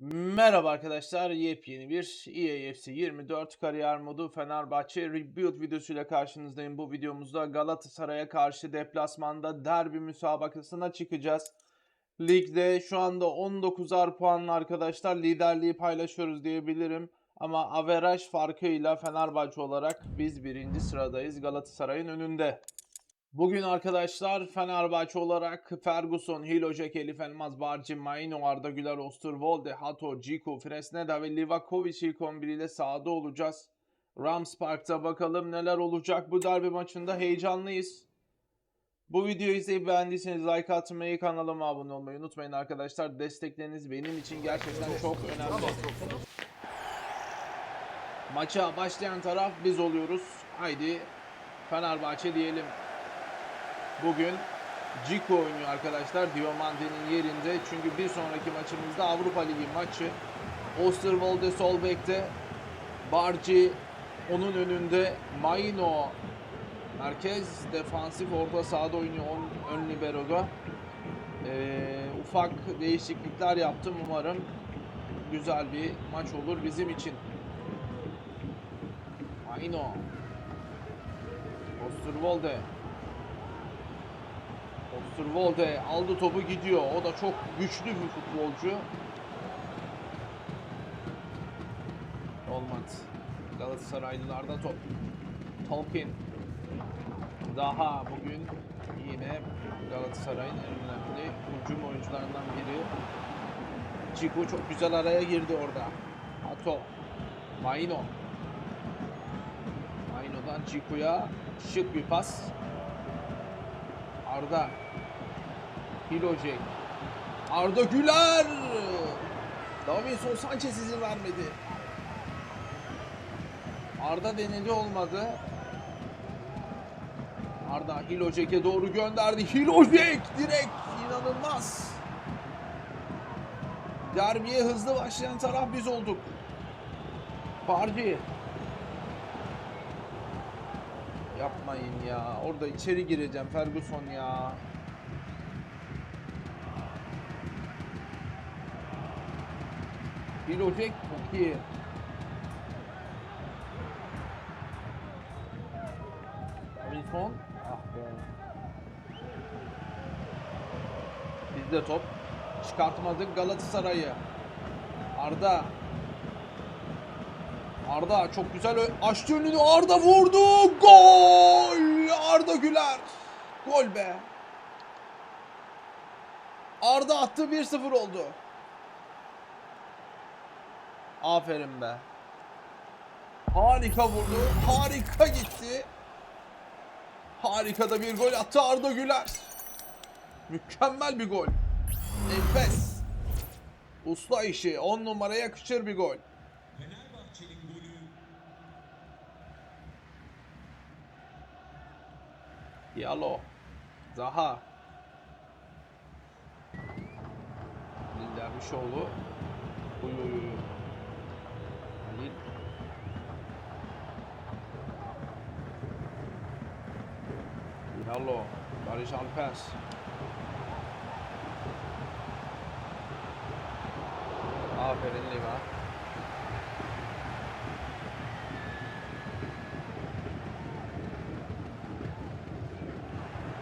Merhaba arkadaşlar, yepyeni bir EAFC 24 kariyer modu Fenerbahçe Rebuild videosuyla karşınızdayım. Bu videomuzda Galatasaray'a karşı deplasmanda derbi müsabakasına çıkacağız. Ligde şu anda 19'ar puanla arkadaşlar liderliği paylaşıyoruz diyebilirim. Ama averaj farkıyla Fenerbahçe olarak biz birinci sıradayız Galatasaray'ın önünde. Bugün arkadaşlar Fenerbahçe olarak Ferguson, Hilojek, Elif Elmaz, Barci, Maino, Arda Güler, Osterwolde, Hato, Ciku, Fresneda ve Livakovic ilk 11 ile sahada olacağız. Rams Park'ta bakalım neler olacak bu derbi maçında heyecanlıyız. Bu videoyu izleyip beğendiyseniz like atmayı, kanalıma abone olmayı unutmayın arkadaşlar. Destekleriniz benim için gerçekten çok önemli. Maça başlayan taraf biz oluyoruz. Haydi Fenerbahçe diyelim. Bugün Ciku oynuyor arkadaşlar Diomante'nin yerinde. Çünkü bir sonraki maçımızda Avrupa Ligi maçı. Osterwolde sol bekte. Barci onun önünde. Maino merkez defansif orta sahada oynuyor on- ön libero'da. Ee, ufak değişiklikler yaptım umarım güzel bir maç olur bizim için. Maino Osterwolde Osterwolde aldı topu gidiyor. O da çok güçlü bir futbolcu. Olmadı. Galatasaraylılarda top. Tolkien. Daha bugün yine Galatasaray'ın en önemli hücum oyuncularından biri. Ciku çok güzel araya girdi orada. Ato. Maino. Maino'dan Ciku'ya şık bir pas. Arda. Hilojek. Arda Güler. Davinson Sanchez izin vermedi. Arda denedi olmadı. Arda Hilojek'e doğru gönderdi. Hilojek direkt inanılmaz. Derbiye hızlı başlayan taraf biz olduk. Bardi. Yapmayın ya. Orada içeri gireceğim Ferguson ya. Bilocek çok iyi. Ah be. Bizde top. Çıkartmadık Galatasaray'ı. Arda. Arda çok güzel açtı önünü. Arda vurdu. Gol! Arda Güler. Gol be. Arda attı 1-0 oldu. Aferin be. Harika vurdu. Harika gitti. Harika da bir gol attı Arda Güler. Mükemmel bir gol. Enfes. Usta işi. 10 numaraya yakışır bir gol. Diallo. Zaha. Uy uy uy. Halil. Diallo. Barış Alper. Aferin Lima.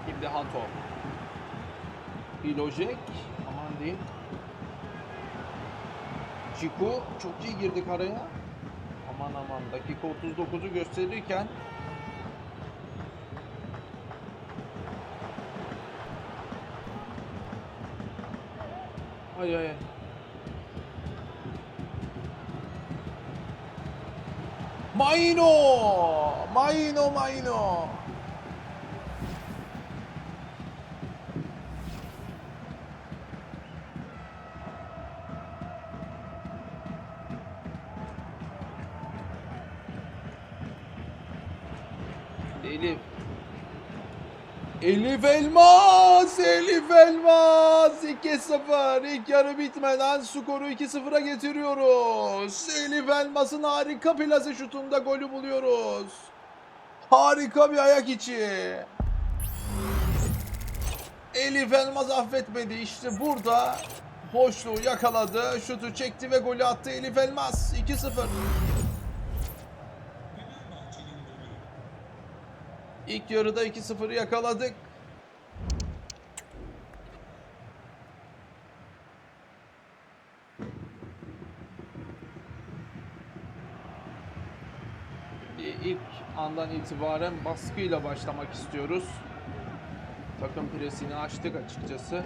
Şimdi Hato. Hilojek. Aman diyeyim. Chico çok iyi girdik araya. Aman aman dakika 39'u gösterirken ay ay. Maino! Maino Maino! Elif. Elif Elmas! Elif Elmas! 2-0. İlk yarı bitmeden skoru 2-0'a getiriyoruz. Elif Elmas'ın harika plase şutunda golü buluyoruz. Harika bir ayak içi. Elif Elmas affetmedi. İşte burada Boşluğu yakaladı. Şutu çekti ve golü attı Elif Elmas. 2-0. İlk yarıda 2-0'ı yakaladık. İlk andan itibaren baskıyla başlamak istiyoruz. Takım presini açtık açıkçası.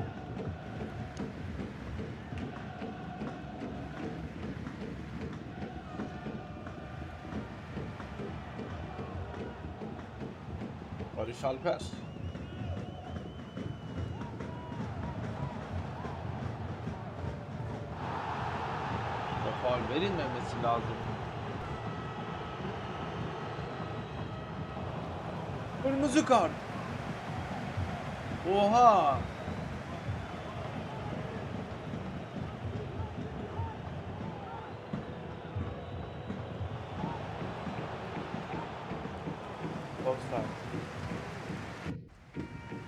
Barış Alper. Faul verilmemesi lazım. Kırmızı kart. Oha.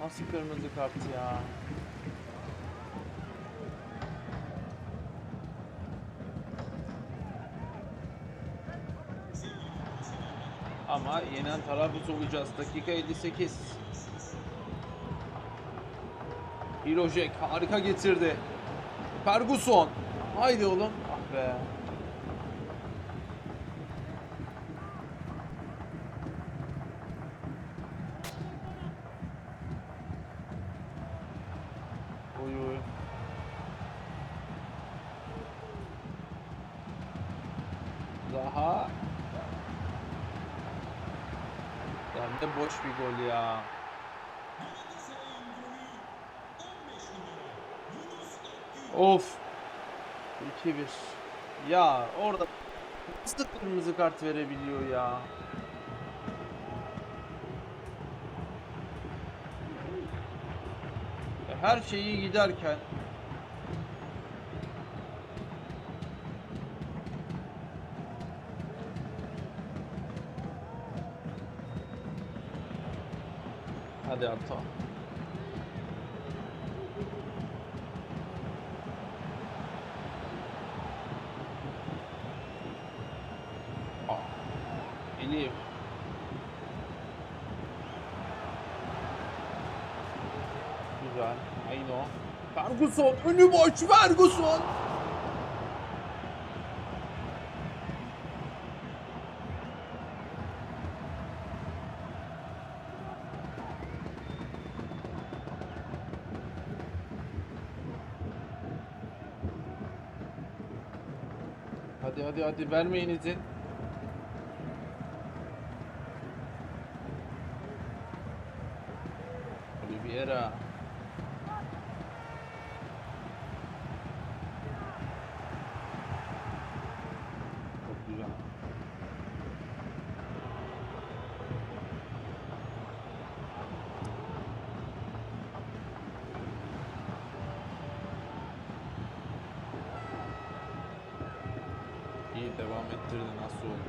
Nasıl kırmızı kart ya? Ama yenen taraf biz olacağız. Dakika 58. Hirojek harika getirdi. Ferguson. Haydi oğlum. Ah be. Daha. Yani de boş bir gol ya. Of. 2-1. Ya orada nasıl kırmızı kart verebiliyor? Ya Her şeyi giderken Hadi Arto. Aa, Elif. Güzel. Ayno. Ferguson. Önü boş. Ferguson. Hadi hadi hadi vermeyin izin. Oliveira. Çok güzel. İyi devam ettirdi nasıl oldu?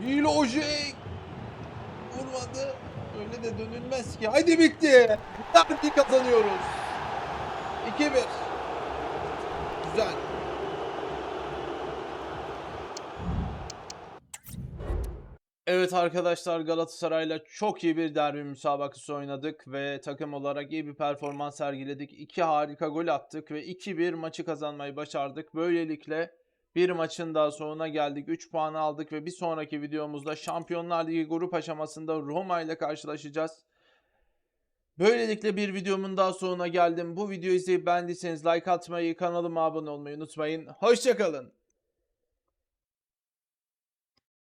Hilojek vurmadı. Öyle de dönülmez ki. Haydi bitti. Derbi kazanıyoruz. 2-1. Güzel. Evet arkadaşlar Galatasaray'la çok iyi bir derbi müsabakası oynadık ve takım olarak iyi bir performans sergiledik. İki harika gol attık ve 2-1 maçı kazanmayı başardık. Böylelikle bir maçın daha sonuna geldik. 3 puan aldık ve bir sonraki videomuzda Şampiyonlar Ligi grup aşamasında Roma ile karşılaşacağız. Böylelikle bir videomun daha sonuna geldim. Bu videoyu izleyip beğendiyseniz like atmayı, kanalıma abone olmayı unutmayın. Hoşçakalın.